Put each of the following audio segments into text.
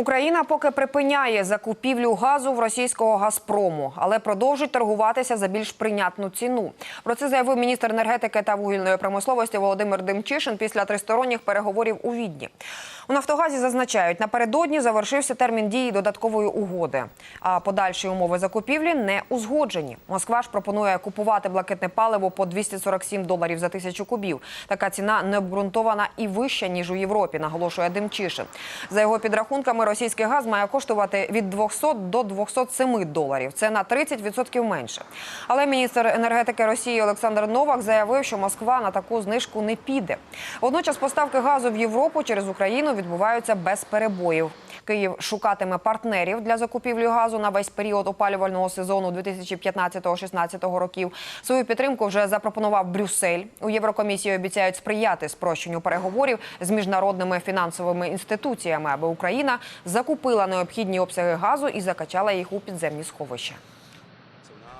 Україна поки припиняє закупівлю газу в російського Газпрому, але продовжить торгуватися за більш прийнятну ціну. Про це заявив міністр енергетики та вугільної промисловості Володимир Демчишин після тристоронніх переговорів у Відні. У Нафтогазі зазначають, напередодні завершився термін дії додаткової угоди. А подальші умови закупівлі не узгоджені. Москва ж пропонує купувати блакитне паливо по 247 доларів за тисячу кубів. Така ціна необґрунтована і вища ніж у Європі, наголошує Демчишин. За його підрахунками, російський газ має коштувати від 200 до 207 доларів. Це на 30% менше. Але міністр енергетики Росії Олександр Новак заявив, що Москва на таку знижку не піде. Водночас поставки газу в Європу через Україну відбуваються без перебоїв. Київ шукатиме партнерів для закупівлі газу на весь період опалювального сезону 2015-16 років. Свою підтримку вже запропонував Брюссель. У Єврокомісії обіцяють сприяти спрощенню переговорів з міжнародними фінансовими інституціями, аби Україна закупила необхідні обсяги газу і закачала їх у підземні сховища.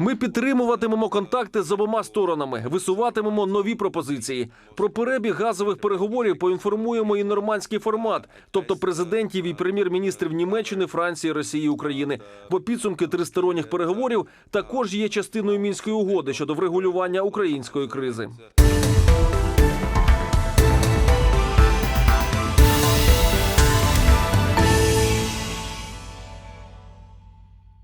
Ми підтримуватимемо контакти з обома сторонами, висуватимемо нові пропозиції. Про перебіг газових переговорів поінформуємо і нормандський формат, тобто президентів і прем'єр-міністрів Німеччини, Франції, Росії, України. Бо підсумки тристоронніх переговорів також є частиною мінської угоди щодо врегулювання української кризи.